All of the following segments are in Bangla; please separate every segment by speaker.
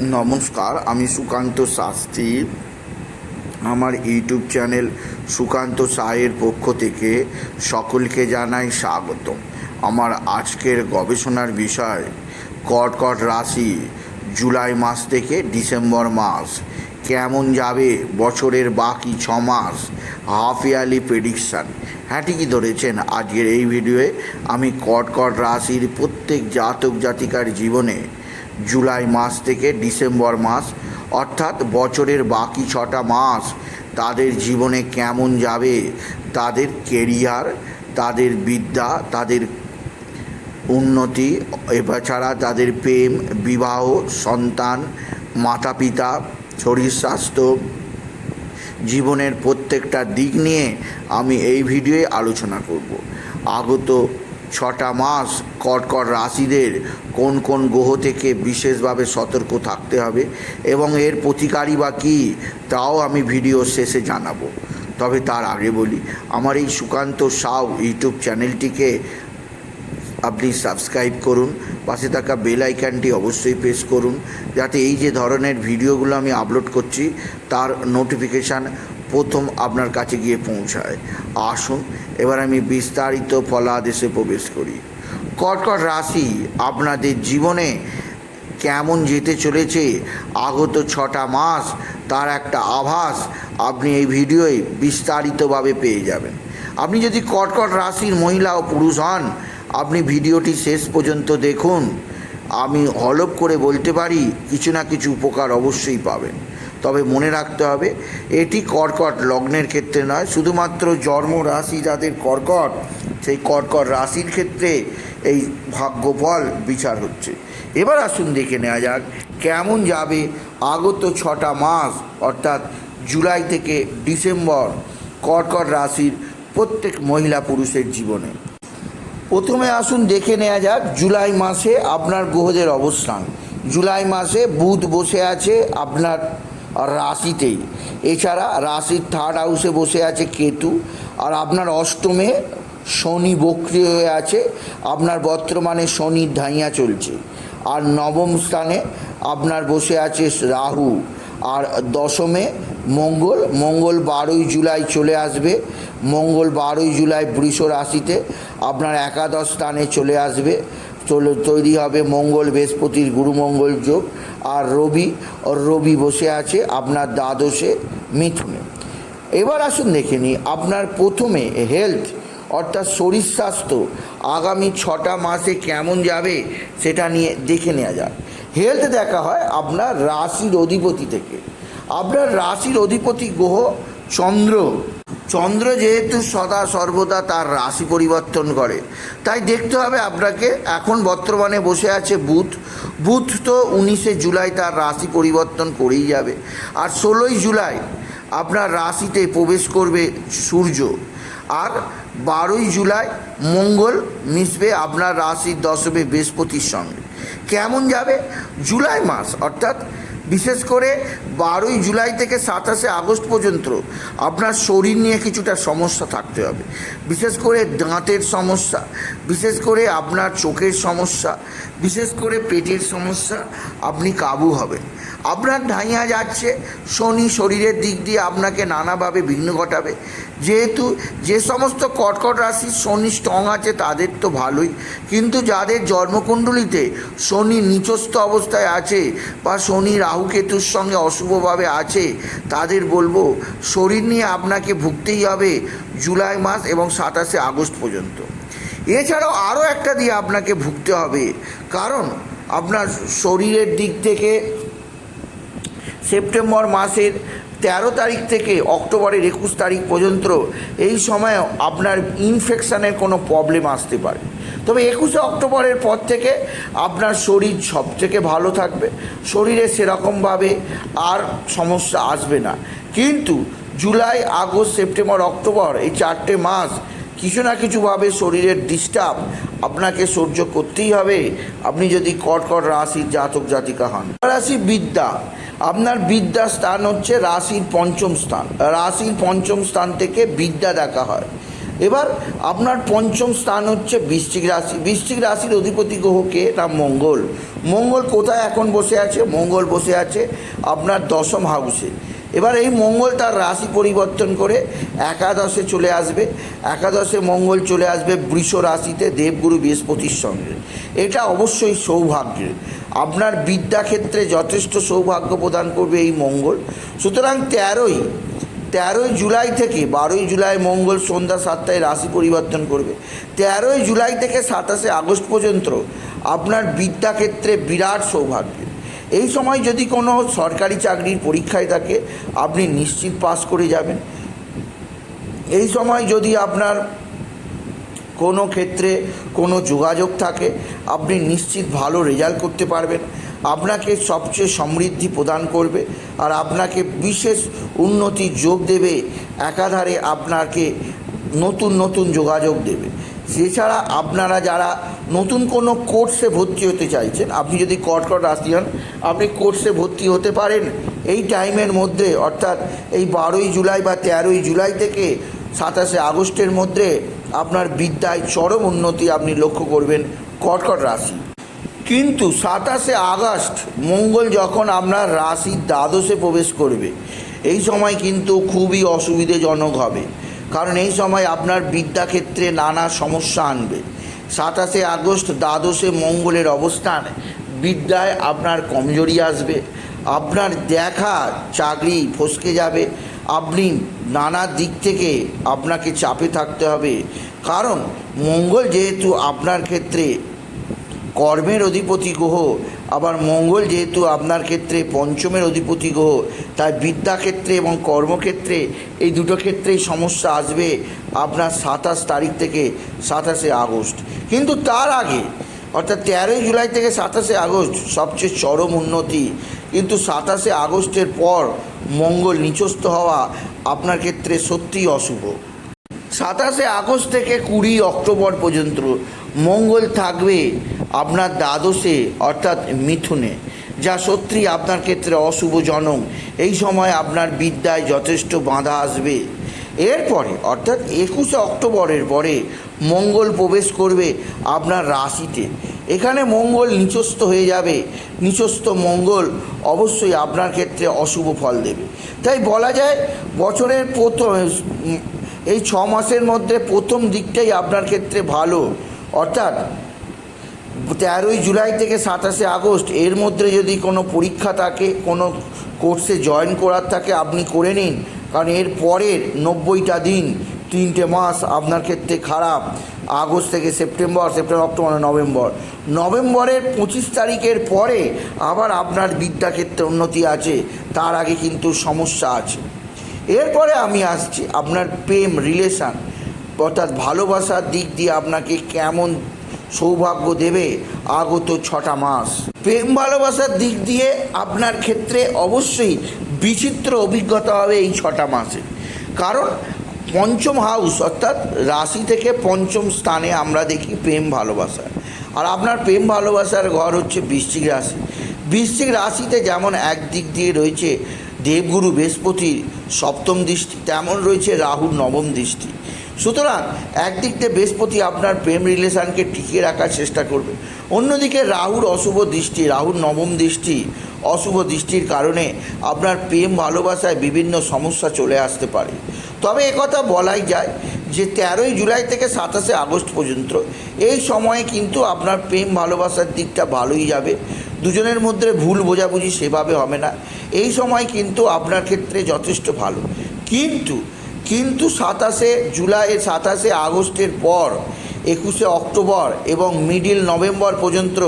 Speaker 1: নমস্কার, আমি সুকান্ত শাস্ত্রী। আমার ইউটিউব চ্যানেল সুকান্ত সায়ের পক্ষ থেকে সকলকে জানাই স্বাগত আমার আজকের গবেষণার বিষয় কর্কট রাশি, জুলাই মাস থেকে ডিসেম্বর মাস, কেমন যাবে বছরের বাকি ছ মাস, হাফ ইয়ারলি প্রেডিকশান। হ্যাঁ ঠিকই ধরেছেন আজকের এই ভিডিওয়ে? আমি কর্কট রাশির প্রত্যেক জাতক জাতিকার জীবনে জুলাই মাস থেকে ডিসেম্বর মাস, অর্থাৎ বছরের বাকি ছটা মাস তাদের জীবনে কেমন যাবে, তাদের কেরিয়ার তাদের বিদ্যা, তাদের উন্নতি এছাড়া তাদের প্রেম, বিবাহ, সন্তান মাতা পিতা শরীর স্বাস্থ্য, জীবনের প্রত্যেকটা দিক নিয়ে আমি এই ভিডিওয়ে আলোচনা করব। আগত ছটা মাস কর্কট রাশিদের কোন কোন গ্রহ থেকে বিশেষভাবে সতর্ক থাকতে হবে এবং এর প্রতিকারই বা কী, তাও আমি ভিডিও শেষে জানাব। তবে তার আগে বলি, আমার এই সুকান্ত সাউ ইউটিউব চ্যানেলটিকে আপনি সাবস্ক্রাইব করুন, পাশে থাকা বেল আইকনটি অবশ্যই প্রেস করুন, যাতে এই যে ধরনের ভিডিওগুলো আমি আপলোড করছি, তার নোটিফিকেশান প্রথম আপনার কাছে গিয়ে পৌঁছায়। আসুন, এবার আমি বিস্তারিত ফলাদেশে প্রবেশ করি। কর্কট রাশি আপনাদের জীবনে কেমন যেতে চলেছে? আগত ছটা মাস, তার একটা আভাস আপনি এই ভিডিওয় বিস্তারিতভাবে পেয়ে যাবেন। আপনি যদি কর্কট রাশির মহিলা ও পুরুষ হন, আপনি ভিডিওটি শেষ পর্যন্ত দেখুন। আমি হলপ করে বলতে পারি, কিছু না কিছু উপকার অবশ্যই পাবেন। তবে মনে রাখতে হবে, এটি কর্কট লগ্নের ক্ষেত্রে নয়, শুধুমাত্র জন্ম রাশি যাদের কর্কট, সেই কর্কট রাশির ক্ষেত্রে এই ভাগ্যফল বিচার হচ্ছে। এবার আসুন দেখে নেওয়া যাক, কেমন যাবে আগত ছটা মাস, অর্থাৎ জুলাই থেকে ডিসেম্বর কর্কট রাশির প্রত্যেক মহিলা পুরুষের জীবনে। প্রথমে আসুন দেখে নেওয়া যাক, জুলাই মাসে আপনার গ্রহদের অবস্থান। জুলাই মাসে বুধ বসে আছে, আপনার রাশিতেই। এছাড়া রাশির থার্ড হাউসে বসে আছে কেতু, আর আপনার অষ্টমে শনি বক্রি হয়ে আছে, আপনার বর্তমানে শনির ধাইয়া চলছে। আর নবম স্থানে আপনার বসে আছে রাহু, আর দশমে মঙ্গল মঙ্গল বারোই জুলাই চলে আসবে, মঙ্গল বারোই জুলাই বৃষ রাশিতে আপনার একাদশ স্থানে চলে আসবে তৈরি হবে মঙ্গল বৃহস্পতির গুরুমঙ্গল যোগ। আর রবি রবি বসে আছে আপনার দ্বাদশে মিথুনে। এবার আসুন দেখে নিই, আপনার প্রথমে হেলথ অর্থাৎ শরীর স্বাস্থ্য, আগামী ছটা মাসে কেমন যাবে সেটা নিয়ে দেখে নেওয়া যাক। হেলথ দেখা হয় আপনার রাশির অধিপতি থেকে। আপনার রাশির অধিপতি গ্রহ চন্দ্র। চন্দ্র যেহেতু সদা সর্বদা তার রাশি পরিবর্তন করে, তাই দেখতে হবে আপনাকে এখন বর্তমানে বসে আছে বুধ। বুধ তো উনিশে জুলাই তার রাশি পরিবর্তন করেই যাবে। আর ষোলোই জুলাই আপনার রাশিতে প্রবেশ করবে সূর্য। আর বারোই জুলাই মঙ্গল মিশবে আপনার রাশির দশমে বৃহস্পতির সঙ্গে। কেমন যাবে? জুলাই মাস, অর্থাৎ বিশেষ করে বারোই জুলাই থেকে সাতাশে আগস্ট পর্যন্ত আপনার শরীর নিয়ে কিছুটা সমস্যা থাকতে হবে। বিশেষ করে দাঁতের সমস্যা, বিশেষ করে আপনার চোখের সমস্যা, বিশেষ করে পেটের সমস্যা আপনি কাবু হবেন। আপনার ঢাইয়া যাচ্ছে, শনি শরীরের দিক দিয়ে আপনাকে নানাভাবে বিঘ্ন ঘটাবে। যেহেতু যে সমস্ত কটকট রাশির শনি স্ট্রং আছে, তাদের তো ভালোই। কিন্তু যাদের জন্মকুণ্ডলিতে শনি নিচস্থ অবস্থায় আছে বা শনি রাহু কেতুর সঙ্গে অশুভভাবে আছে, তাদের বলব, শরীর নিয়ে আপনাকে ভুগতেই হবে জুলাই মাস এবং সাতাশে আগস্ট পর্যন্ত। এছাড়াও আরও একটা দিয়ে আপনাকে ভুগতে হবে, কারণ আপনার শরীরের দিক থেকে সেপ্টেম্বর মাসের তেরো তারিখ থেকে অক্টোবরের একুশ তারিখ পর্যন্ত এই সময় আপনার ইনফেকশানের কোনো প্রবলেম আসতে পারে। তবে একুশে অক্টোবরের পর থেকে আপনার শরীর সব থেকে ভালো থাকবে। শরীরে সেরকমভাবে আর সমস্যা আসবে না। কিন্তু জুলাই, আগস্ট, সেপ্টেম্বর, অক্টোবর এই চারটে মাস কিছু না কিছুভাবে শরীরের ডিস্টার্ব আপনাকে সহ্য করতেই হবে। আপনি যদি কর্কট রাশির জাতক, জাতিকা হন। রাশি বিদ্যা, আপনার বিদ্যা স্থান হচ্ছে রাশির পঞ্চম স্থান। রাশির পঞ্চম স্থান থেকে বিদ্যা দেখা হয়। এবার আপনার পঞ্চম স্থান হচ্ছে বৃশ্চিক রাশি। বৃশ্চিক রাশির অধিপতি গ্রহ কে? না মঙ্গল। মঙ্গল কোথায় এখন বসে আছে? মঙ্গল বসে আছে আপনার দশম হাউসে এবার এই মঙ্গল তার রাশি পরিবর্তন করে একাদশে চলে আসবে। একাদশে মঙ্গল চলে আসবে বৃষ রাশিতে দেবগুরু বৃহস্পতির সঙ্গে। এটা অবশ্যই সৌভাগ্যের। আপনার বিদ্যাক্ষেত্রে যথেষ্ট সৌভাগ্য প্রদান করবে এই মঙ্গল। সুতরাং তেরোই তেরোই জুলাই থেকে বারোই জুলাই মঙ্গল সন্ধ্যা সাতটায় রাশি পরিবর্তন করবে। তেরোই জুলাই থেকে সাতাশে আগস্ট পর্যন্ত আপনার বিদ্যাক্ষেত্রে বিরাট সৌভাগ্য। এই সময় যদি কোনো সরকারি চাকরির পরীক্ষায় থাকে, আপনি নিশ্চিত পাস করে যাবেন। এই সময় যদি আপনার কোনো ক্ষেত্রে কোনো যোগাযোগ থাকে, আপনি নিশ্চিত ভালো রেজাল্ট করতে পারবেন। আপনাকে সবচেয়ে সমৃদ্ধি প্রদান করবে আর আপনাকে বিশেষ উন্নতি যোগ দেবে, একাধারে আপনাকে নতুন নতুন যোগাযোগ দেবে। এছাড়া আপনারা যারা নতুন কোনো কোর্সে ভর্তি হতে চাইছেন, আপনি যদি কর্কট রাশি হন, আপনি কোর্সে ভর্তি হতে পারেন। এই টাইমের মধ্যে, অর্থাৎ এই বারোই জুলাই বা তেরোই জুলাই থেকে সাতাশে আগস্টের মধ্যে আপনার বিদ্যায় চরম উন্নতি আপনি লক্ষ্য করবেন কর্কট রাশি। কিন্তু সাতাশে আগস্ট, মঙ্গল যখন আপনার রাশির দ্বাদশে প্রবেশ করবে, এই সময় কিন্তু খুবই অসুবিধেজনক হবে। কারণ এই সময় আপনার বিদ্যাক্ষেত্রে নানা সমস্যা আনবে। সাতাশে আগস্ট, দ্বাদশে মঙ্গলের অবস্থান, বিদ্যায় আপনার কমজোরি আসবে। আপনার দেখা, চাকরি ফসকে যাবে। আপনি নানা দিক থেকে আপনাকে চাপে থাকতে হবে। কারণ মঙ্গল যেহেতু আপনার ক্ষেত্রে কর্মের অধিপতি গ্রহ, আবার মঙ্গল যেহেতু আপনার ক্ষেত্রে পঞ্চমের অধিপতি গ্রহ, তাই বিদ্যাক্ষেত্রে এবং কর্মক্ষেত্রে এই দুটো ক্ষেত্রেই সমস্যা আসবে আপনার সাতাশ তারিখ থেকে সাতাশে আগস্ট। কিন্তু তার আগে, অর্থাৎ তেরোই জুলাই থেকে সাতাশে আগস্ট সবচেয়ে চরম উন্নতি। কিন্তু সাতাশে আগস্টের পর মঙ্গল নিচস্থ হওয়া আপনার ক্ষেত্রে সত্যিই অশুভ। সাতাশে আগস্ট থেকে কুড়ি অক্টোবর পর্যন্ত মঙ্গল থাকবে আপনার দ্বাদশে, অর্থাৎ মিথুনে, যা সত্যি আপনার ক্ষেত্রে অশুভজনক এই সময় আপনার বিদ্যায় যথেষ্ট বাধা আসবে। এরপরে, অর্থাৎ একুশে অক্টোবরের পরে মঙ্গল প্রবেশ করবে আপনার রাশিতে। এখানে মঙ্গল নিচস্থ হয়ে যাবে। নিচস্থ মঙ্গল অবশ্যই আপনার ক্ষেত্রে অশুভ ফল দেবে। তাই বলা যায়, বছরের প্রথম, এই ছ মাসের মধ্যে প্রথম দিকটাই আপনার ক্ষেত্রে ভালো। অর্থাৎ তেরোই জুলাই থেকে সাতাশে আগস্ট, এর মধ্যে যদি কোনো পরীক্ষা থাকে, কোনো কোর্সে জয়েন করার থাকে, আপনি করে নিন। কারণ এর পরের নব্বইটা দিন, তিনটে মাস আপনার ক্ষেত্রে খারাপ। আগস্ট থেকে সেপ্টেম্বর সেপ্টেম্বর, অক্টোবর, নভেম্বর। নভেম্বরের পঁচিশ তারিখের পরে আবার আপনার বিদ্যাক্ষেত্রে উন্নতি আছে। তার আগে কিন্তু সমস্যা আছে। এরপরে আমি আসছি আপনার প্রেম রিলেশান। অর্থাৎ ভালোবাসার দিক দিয়ে আপনাকে কেমন সৌভাগ্য দেবে আগত ছটা মাস। প্রেম ভালোবাসার দিক দিয়ে আপনার ক্ষেত্রে অবশ্যই বিচিত্র অভিজ্ঞতা হবে এই ছটা মাসে। কারণ পঞ্চম হাউস অর্থাৎ রাশি থেকে পঞ্চম স্থানে আমরা দেখি প্রেম ভালোবাসা। আর আপনার প্রেম ভালোবাসার ঘর হচ্ছে বৃশ্চিক রাশি। বৃশ্চিক রাশিতে যেমন একদিক দিয়ে রয়েছে দেবগুরু বৃহস্পতির সপ্তম দৃষ্টি, তেমন রয়েছে রাহুর নবম দৃষ্টি। সুতরাং একদিক দিয়ে বৃহস্পতি আপনার প্রেম রিলেশনকে টিকিয়ে রাখার চেষ্টা করবে। অন্যদিকে রাহুর অশুভ দৃষ্টি, রাহুর নবম দৃষ্টি, অশুভ দৃষ্টির কারণে আপনার প্রেম ভালোবাসায় বিভিন্ন সমস্যা চলে আসতে পারে। তবে একথা বলাই যায় যে তেরোই জুলাই থেকে সাতাশে আগস্ট পর্যন্ত এই সময়ে কিন্তু আপনার প্রেম ভালোবাসার দিকটা ভালোই যাবে। দুজনের মধ্যে ভুল বোঝাবুঝি সেভাবে হবে না। এই সময় কিন্তু আপনার ক্ষেত্রে যথেষ্ট ভালো। কিন্তু কিন্তু সাতাশে জুলাই, সাতাশে আগস্টের পর, একুশে অক্টোবর এবং মিডিল নভেম্বর পর্যন্ত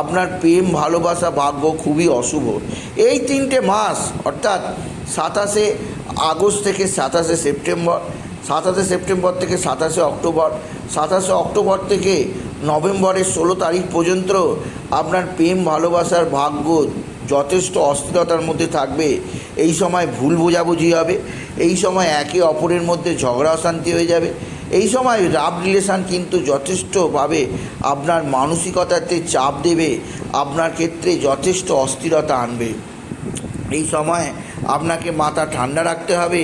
Speaker 1: আপনার প্রেম, ভালোবাসা, ভাগ্য খুবই অশুভ। এই তিনটে মাস, অর্থাৎ সাতাশে আগস্ট থেকে সাতাশে সেপ্টেম্বর সাতাশে সেপ্টেম্বর থেকে সাতাশে অক্টোবর সাতাশে অক্টোবর থেকে নভেম্বরের ষোলো তারিখ পর্যন্ত আপনার প্রেম, ভালোবাসার ভাগ্য যথেষ্ট অস্থিরতার মধ্যে থাকবে। এই সময় ভুল বোঝাবুঝি হবে। এই সময় একে অপরের মধ্যে ঝগড়া অশান্তি হয়ে যাবে। এই সময় রাব রিলেশান কিন্তু যথেষ্টভাবে আপনার মানসিকতাতে চাপ দেবে। আপনার ক্ষেত্রে যথেষ্ট অস্থিরতা আনবে। এই সময় আপনাকে মাথা ঠান্ডা রাখতে হবে।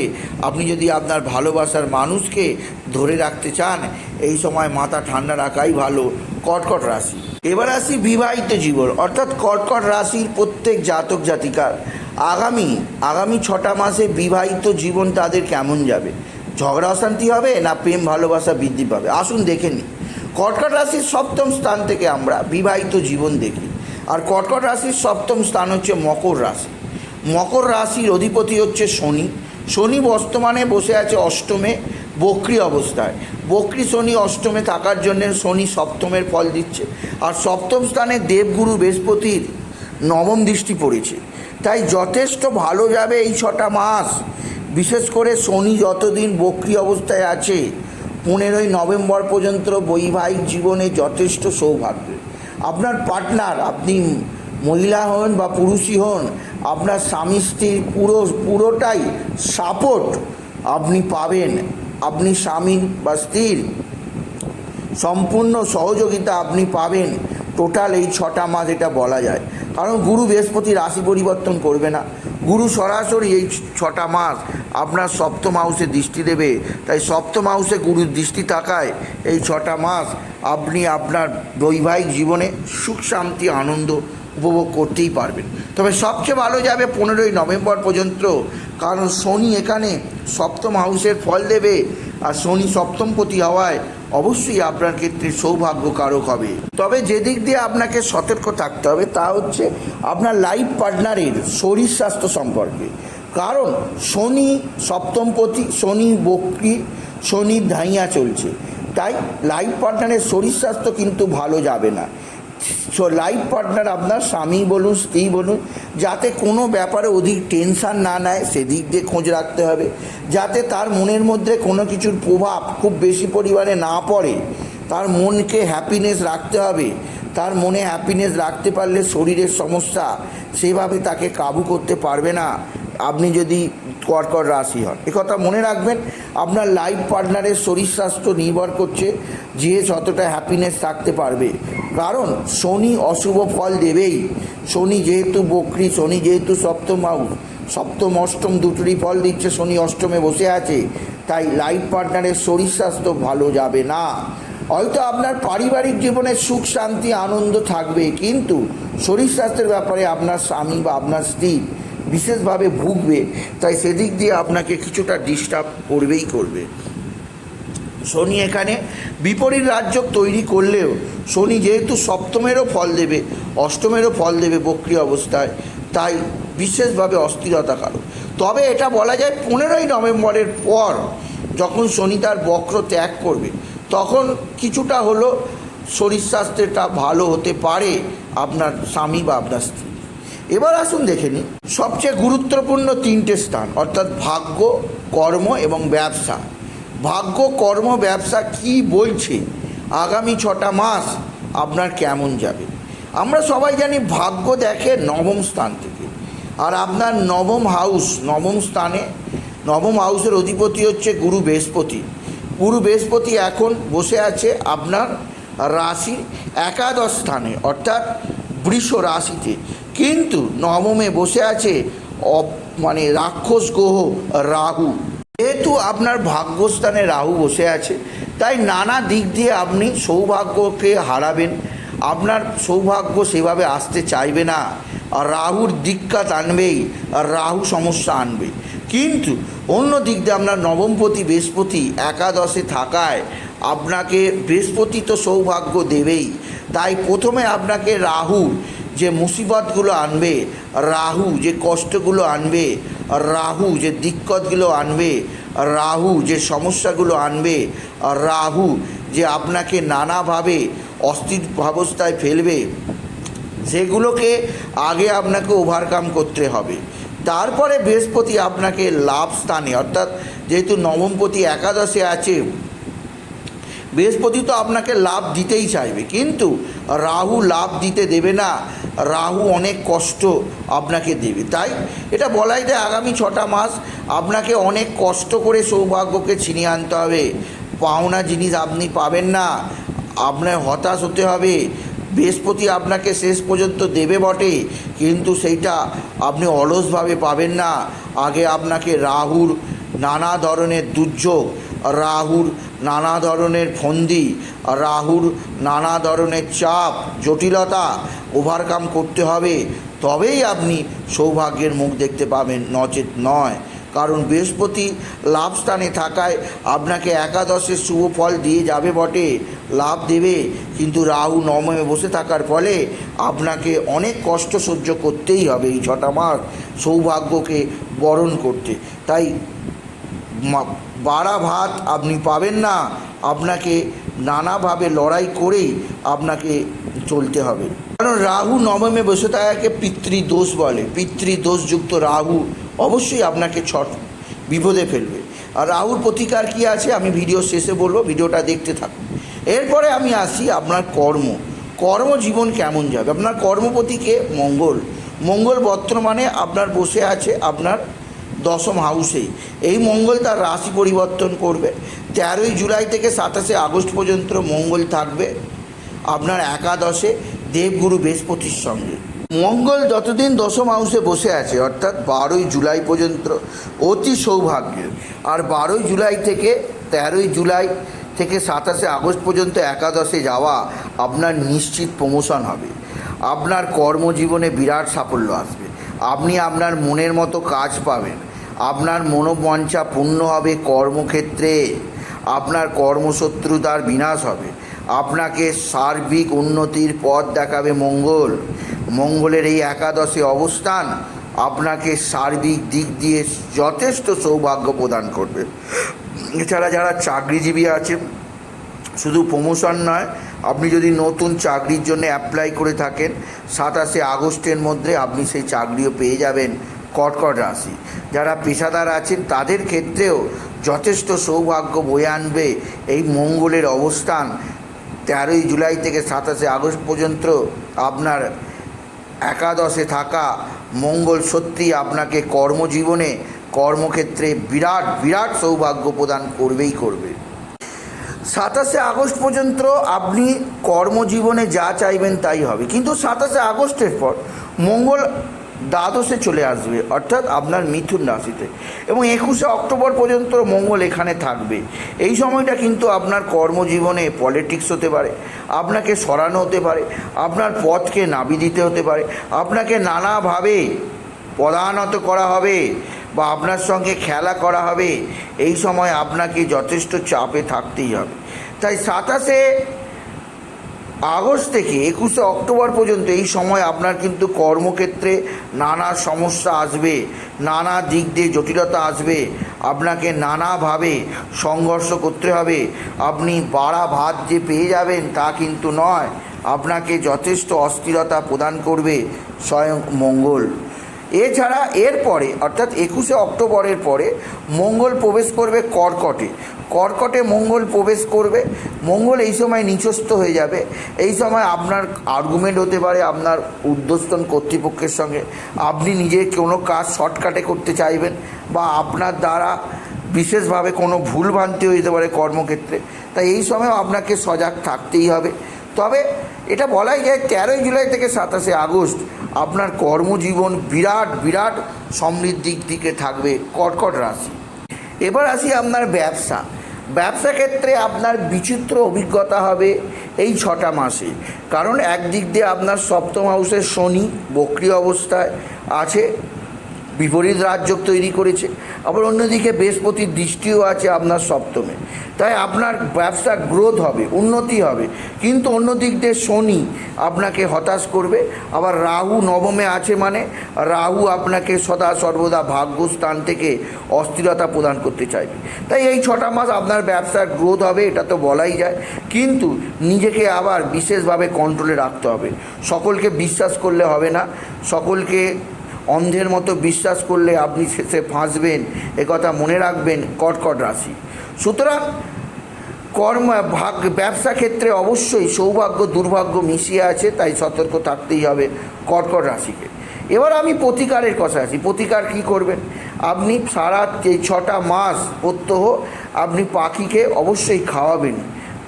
Speaker 1: আপনি যদি আপনার ভালোবাসার মানুষকে ধরে রাখতে চান, এই সময় মাথা ঠান্ডা রাখাই ভালো। কর্কট রাশি। এবার আসি বিবাহিত জীবন, অর্থাৎ কর্কট রাশির প্রত্যেক জাতক জাতিকার। আগামী আগামী ছটা মাসে বিবাহিত জীবন তাদের কেমন যাবে? ঝগড়া অশান্তি হবে না প্রেম ভালোবাসা বৃদ্ধি পাবে? আসুন দেখে নিই। কর্কট রাশির সপ্তম স্থান থেকে আমরা বিবাহিত জীবন দেখি। আর কর্কট রাশির সপ্তম স্থান হচ্ছে মকর রাশি। মকর রাশির অধিপতি হচ্ছে শনি। শনি বর্তমানে বসে আছে অষ্টমে। বক্রি অবস্থায়। বক্রি শনি অষ্টমে থাকার জন্য শনি সপ্তমের ফল দিচ্ছে। আর সপ্তম স্থানে দেবগুরু বৃহস্পতির নবম দৃষ্টি পড়েছে। তাই যথেষ্ট ভালো যাবে এই ছটা মাস। বিশেষ করে শনি যতদিন বক্রি অবস্থায় আছে, পনেরোই নভেম্বর পর্যন্ত বৈবাহিক জীবনে যথেষ্ট সৌভাগ্য। আপনার পার্টনার, আপনি মহিলা হন বা পুরুষই হন, আপনার স্বামী স্ত্রীর পুরো, পুরোটাই সাপোর্ট আপনি পাবেন। আপনি স্বামীর বা স্ত্রীর সম্পূর্ণ সহযোগিতা আপনি পাবেন। টোটাল এই ছটা মাস এটা বলা যায়। কারণ গুরু বৃহস্পতি রাশি পরিবর্তন করবে না। গুরু সরাসরি এই ছটা মাস আপনার সপ্তম হাউসে দৃষ্টি দেবে। তাই সপ্তম হাউসে গুরুর দৃষ্টি থাকায় এই ছটা মাস আপনি আপনার বৈবাহিক জীবনে সুখ, শান্তি, আনন্দ উপভোগ করতেই পারবেন। তবে সবচেয়ে ভালো যাবে পনেরোই নভেম্বর পর্যন্ত, কারণ শনি এখানে সপ্তম হাউসের ফল দেবে আর শনি সপ্তমপতি হওয়ায় অবশ্যই আপনার ক্ষেত্রে সৌভাগ্যকারক হবে। তবে যে দিক দিয়ে আপনাকে সতর্ক থাকতে হবে তা হচ্ছে আপনার লাইফ পার্টনারের শরীর স্বাস্থ্য সম্পর্কে। কারণ শনি সপ্তমপতি, শনি বক্রি, শনি ধাইয়া চলছে। তাই লাইফ পার্টনারের শরীর স্বাস্থ্য কিন্তু ভালো যাবে না। লাইফ পার্টনার আপনার, স্বামী বলুন, স্ত্রী বলুন, যাতে কোনো ব্যাপারে অধিক টেনশান না নেয়, সেদিক দিয়ে খোঁজ রাখতে হবে। যাতে তার মনের মধ্যে কোনো কিছুর প্রভাব খুব বেশি পরিমাণে না পড়ে, তার মনকে হ্যাপিনেস রাখতে হবে। তার মনে হ্যাপিনেস রাখতে পারলে শরীরের সমস্যা সেভাবে তাকে কাবু করতে পারবে না। আপনি যদি কর্কট রাশি হন কথা মনে রাখবেন, আপনার লাইফ পার্টনারের শরীর স্বাস্থ্য নির্ভর করছে যে যতটা হ্যাপিনেস থাকতে পারবে। কারণ, শনি অশুভ ফল দেবেই। শনি যেহেতু বকরি, শনি যেহেতু সপ্তম হাউস সপ্তম, অষ্টম দুটোরই ফল দিচ্ছে, শনি অষ্টমে বসে আছে। তাই লাইফ পার্টনারের শরীর স্বাস্থ্য ভালো যাবে না। হয়তো আপনার পারিবারিক জীবনে সুখ, শান্তি, আনন্দ থাকবে, কিন্তু শরীর স্বাস্থ্যের ব্যাপারে আপনার স্বামী বা আপনার স্ত্রী বিশেষভাবে ভুগবে, তাই সেদিক দিয়ে আপনাকে কিছুটা ডিস্টার্ব করবেই করবে। শনি এখানে বিপরীত রাজ্য তৈরি করলেও শনি যেহেতু সপ্তমেরও ফল দেবে, অষ্টমেরও ফল দেবে বক্রিয় অবস্থায়, তাই বিশেষভাবে অস্থিরতা কারণ তবে এটা বলা যায় পনেরোই নভেম্বরের পর যখন শনি তার বক্র ত্যাগ করবে, তখন কিছুটা হলো শরীর স্বাস্থ্যটা ভালো হতে পারে আপনার স্বামী বা আপনার স্ত্রী। এবার আসুন দেখে নিই। সবচেয়ে গুরুত্বপূর্ণ তিনটে স্থান, অর্থাৎ ভাগ্য, কর্ম এবং ব্যবসা। ভাগ্য, কর্ম, ব্যবসা কি বলছে? আগামী ছটা মাস আপনার কেমন যাবে? আমরা সবাই জানি ভাগ্য দেখে নবম স্থান থেকে। আর আপনার নবম হাউস, নবম স্থানে, নবম হাউসের অধিপতি হচ্ছে গুরু বৃহস্পতি। গুরু বৃহস্পতি এখন বসে আছে আপনার রাশির একাদশ স্থানে, অর্থাৎ বৃষ রাশিতে। কিন্তু নবমে বসে আছে মানে রাক্ষস গ্রহ রাহু। যেহেতু আপনার ভাগ্যস্থানে রাহু বসে আছে, তাই নানা দিক দিয়ে আপনি সৌভাগ্যকে হারাবেন। আপনার সৌভাগ্য সেভাবে আসতে চাইবে না। রাহুর দিক্কাত আনবেই, আর রাহু সমস্যা আনবে। কিন্তু অন্য দিক দিয়ে আপনার নবমপতি, বৃহস্পতি একাদশে থাকায় আপনাকে বৃহস্পতি তো সৌভাগ্য দেবেই। তাই প্রথমে আপনাকে রাহু যে মুসিবতগুলো আনবে, রাহু যে কষ্টগুলো আনবে, রাহু যে দিক্কতগুলো আনবে, রাহু যে সমস্যাগুলো আনবে, রাহু যে আপনাকে নানাভাবে অস্থির অবস্থায় ফেলবে, সেগুলোকে আগে আপনাকে ওভারকাম করতে হবে। তারপরে বৃহস্পতি আপনাকে লাভ স্থানে, অর্থাৎ যেহেতু নবমপতি একাদশে আছে, বৃহস্পতি তো আপনাকে লাভ দিতেই চাইবে, কিন্তু রাহু লাভ দিতে দেবে না। রাহু অনেক কষ্ট আপনাকে দেবে। তাই এটা বলাই যায় আগামী ছটা মাস আপনাকে অনেক কষ্ট করে সৌভাগ্যকে ছিনিয়ে আনতে হবে। পাওনা জিনিস আপনি পাবেন না। আপনার হতাশ হতে হবে। বৃহস্পতি আপনাকে শেষ পর্যন্ত দেবে বটে, কিন্তু সেইটা আপনি অলসভাবে পাবেন না। আগে আপনাকে রাহুর নানা ধরনের দুর্যোগ, রাহুর নানা ধরনের ফন্দি, রাহুর নানা ধরনের চাপ, জটিলতা ওভারকাম করতে হবে। তবেই আপনি সৌভাগ্যের মুখ দেখতে পাবেন, নচেত নয়। কারণ বৃহস্পতি লাভ স্থানে থাকায় আপনাকে একাদশের শুভ ফল দিয়ে যাবে বটে, লাভ দেবে। কিন্তু রাহু নময়ে বসে থাকার ফলে আপনাকে অনেক কষ্ট সহ্য করতেই হবে এই ছটা মাস সৌভাগ্যকে বরণ করতে। তাই বাড়া ভাত আপনি পাবেন না। আপনাকে নানাভাবে লড়াই করেই আপনাকে চলতে হবে। কারণ রাহু নবমে বসে থাকাকে পিতৃদোষ বলে। পিতৃদোষযুক্ত রাহু অবশ্যই আপনাকে ছট, বিপদে ফেলবে। আর রাহুর প্রতিকার কি আছে আমি ভিডিও শেষে বলব, ভিডিওটা দেখতে থাকুন। এরপরে আমি আসি আপনার কর্ম। কর্মজীবন কেমন যাবে? আপনার কর্মপতিকে মঙ্গল। মঙ্গল বর্তমানে আপনার বসে আছে আপনার দশম হাউসে। এই মঙ্গল তার রাশি পরিবর্তন করবে। তেরোই জুলাই থেকে সাতাশে আগস্ট পর্যন্ত মঙ্গল থাকবে আপনার একাদশে দেবগুরু বৃহস্পতির সঙ্গে। মঙ্গল যতদিন দশম হাউসে বসে আছে, অর্থাৎ বারোই জুলাই পর্যন্ত অতি সৌভাগ্য। আর বারোই জুলাই থেকে তেরোই জুলাই থেকে সাতাশে আগস্ট পর্যন্ত একাদশে যাওয়া আপনার নিশ্চিত প্রমোশন হবে। আপনার কর্মজীবনে বিরাট সাফল্য আসবে। আপনি আপনার মনের মতো কাজ পাবেন। আপনার মনোবাঞ্ছা পূর্ণ হবে কর্মক্ষেত্রে। আপনার কর্মশত্রুতার বিনাশ হবে। আপনাকে সার্বিক উন্নতির পথ দেখাবে মঙ্গল। মঙ্গলের এই একাদশে অবস্থান আপনাকে সার্বিক দিক দিয়ে যথেষ্ট সৌভাগ্য প্রদান করবে। এছাড়া যারা চাকরিজীবী আছে শুধু প্রমোশন নয়, আপনি যদি নতুন চাকরির জন্য অ্যাপ্লাই করে থাকেন, সাতাশে আগস্টের মধ্যে আপনি সেই চাকরিও পেয়ে যাবেন। কর্কট রাশি। যারা পেশাদার আছেন, তাদের ক্ষেত্রেও যথেষ্ট সৌভাগ্য বয়ে আনবে এই মঙ্গলের অবস্থান। তেরোই জুলাই থেকে সাতাশে আগস্ট পর্যন্ত আপনার একাদশে থাকা মঙ্গল সত্যি আপনাকে কর্মজীবনে, কর্মক্ষেত্রে বিরাট বিরাট সৌভাগ্য প্রদান করবেই করবে। সাতাশে আগস্ট পর্যন্ত আপনি কর্মজীবনে যা চাইবেন তাই হবে। কিন্তু সাতাশে আগস্টের পর মঙ্গল দ্বাদশে চলে আসবে, অর্থাৎ আপনার মিথুন রাশিতে। এবং একুশে অক্টোবর পর্যন্ত মঙ্গল এখানে থাকবে। এই সময়টা কিন্তু আপনার কর্মজীবনে পলিটিক্স হতে পারে, আপনাকে সরানো হতে পারে, আপনার পথকে নাবি দিতে হতে পারে, আপনাকে নানাভাবে পদানত করা হবে বা আপনার সঙ্গে খেলা করা হবে। এই সময় আপনাকে যথেষ্ট চাপে থাকতেই হবে। তাই সাতাশে আগস্ট থেকে একুশে অক্টোবর পর্যন্ত এই সময় আপনার কিন্তু কর্মক্ষেত্রে নানা সমস্যা আসবে, নানা দিক দিয়ে জটিলতা আসবে, আপনাকে নানাভাবে সংঘর্ষ করতে হবে, আপনি বাড়া ভাত যে পেয়ে যাবেন তা কিন্তু নয়, আপনাকে যথেষ্ট অস্থিরতা প্রদান করবে স্বয়ং মঙ্গল। এছাড়া এরপরে, অর্থাৎ একুশে অক্টোবরের পরে মঙ্গল প্রবেশ করবে কর্কটে। কর্কটে মঙ্গল প্রবেশ করবে। মঙ্গল এই সময় নিচস্থ হয়ে যাবে। এই সময় আপনার আর্গুমেন্ট হতে পারে, আপনার ঊর্ধ্বস্তন কর্তৃপক্ষের সঙ্গে। আপনি নিজে কোনো কাজ শর্টকাটে করতে চাইবেন বা আপনার দ্বারা বিশেষভাবে কোনো ভুল ভ্রান্তি হতে পারে কর্মক্ষেত্রে। তাই এই সময় আপনাকে সজাগ থাকতেই হবে। তবে এটা বলাই যায়, তেরোই জুলাই থেকে সাতাশে আগস্ট আপনার কর্মজীবন বিরাট বিরাট সমৃদ্ধির দিকে থাকবে কর্কট রাশি। এবার আসি আপনার ব্যবসা। ব্যবসা ক্ষেত্রে আপনার বিচিত্র অভিজ্ঞতা হবে এই ছটা মাসে। কারণ একদিক দিয়ে আপনার সপ্তম হাউসের শনি বক্রি অবস্থায় আছে বিপরীত রাজযোগ তৈরি করেছে। আবার অন্যদিকে বৃহস্পতির দৃষ্টিও আছে আপনার সপ্তমে। তাই আপনার ব্যবসা গ্রোথ হবে, উন্নতি হবে। কিন্তু অন্য দিক দিয়ে শনি আপনাকে হতাশ করবে। আবার রাহু নবমে আছে মানে রাহু আপনাকে সদা সর্বদা ভাগ্যস্থান থেকে অস্থিরতা প্রদান করতে চাইবে। তাই এই ছটা মাস আপনার ব্যবসার গ্রোথ হবে, এটা তো বলাই যায়। কিন্তু নিজেকে আবার বিশেষভাবে কন্ট্রোলে রাখতে হবে। সকলকে বিশ্বাস করলে হবে না। সকলকে অন্ধের মতো বিশ্বাস করলে আপনি শেষে ফাঁসবেন একথা মনে রাখবেন কর্কট রাশি। সুতরাং কর্ম ভাগ ব্যবসা ক্ষেত্রে অবশ্যই সৌভাগ্য, দুর্ভাগ্য মিশিয়ে আছে, তাই সতর্ক থাকতেই হবে কর্কট রাশিকে। এবার আমি প্রতিকারের কথা আছি। প্রতিকার কী করবেন? আপনি সারা ছটা মাস প্রত্যহ আপনি পাখিকে অবশ্যই খাওয়াবেন।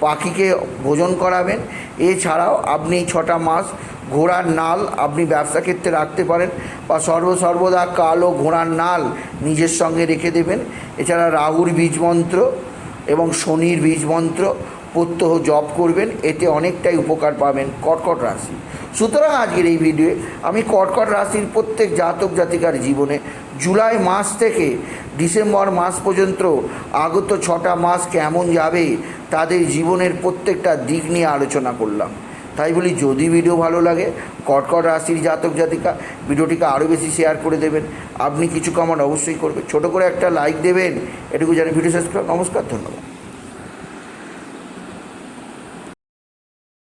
Speaker 1: পাখিকে ভোজন করাবেন। এছাড়াও আপনি ছটা মাস ঘোড়ার নাল আপনি ব্যবসা ক্ষেত্রে রাখতে পারেন বা সর্বসর্বদা কালো ঘোড়ার নাল নিজের সঙ্গে রেখে দেবেন। এছাড়া রাহুর বীজ মন্ত্র এবং শনির বীজ মন্ত্র প্রত্যহ জপ করবেন, এতে অনেকটাই উপকার পাবেন কর্কট রাশি। সুতরাং আজকের এই ভিডিওয়ে আমি কর্কট রাশির প্রত্যেক জাতক জাতিকার জীবনে জুলাই মাস থেকে ডিসেম্বর মাস পর্যন্ত আগত ছটা মাস কেমন যাবে তাদের জীবনের প্রত্যেকটা দিক নিয়ে আলোচনা করলাম। তাই বলি যদি ভিডিও ভালো লাগে কটকট রাশির জাতক জাতিকা, ভিডিওটিকে আরও বেশি শেয়ার করে দেবেন। আপনি কিছু কামান অবশ্যই করবেন। ছোটো করে একটা লাইক দেবেন। এটুকু জানি। ভিডিও শেষ করে নমস্কার, ধন্যবাদ।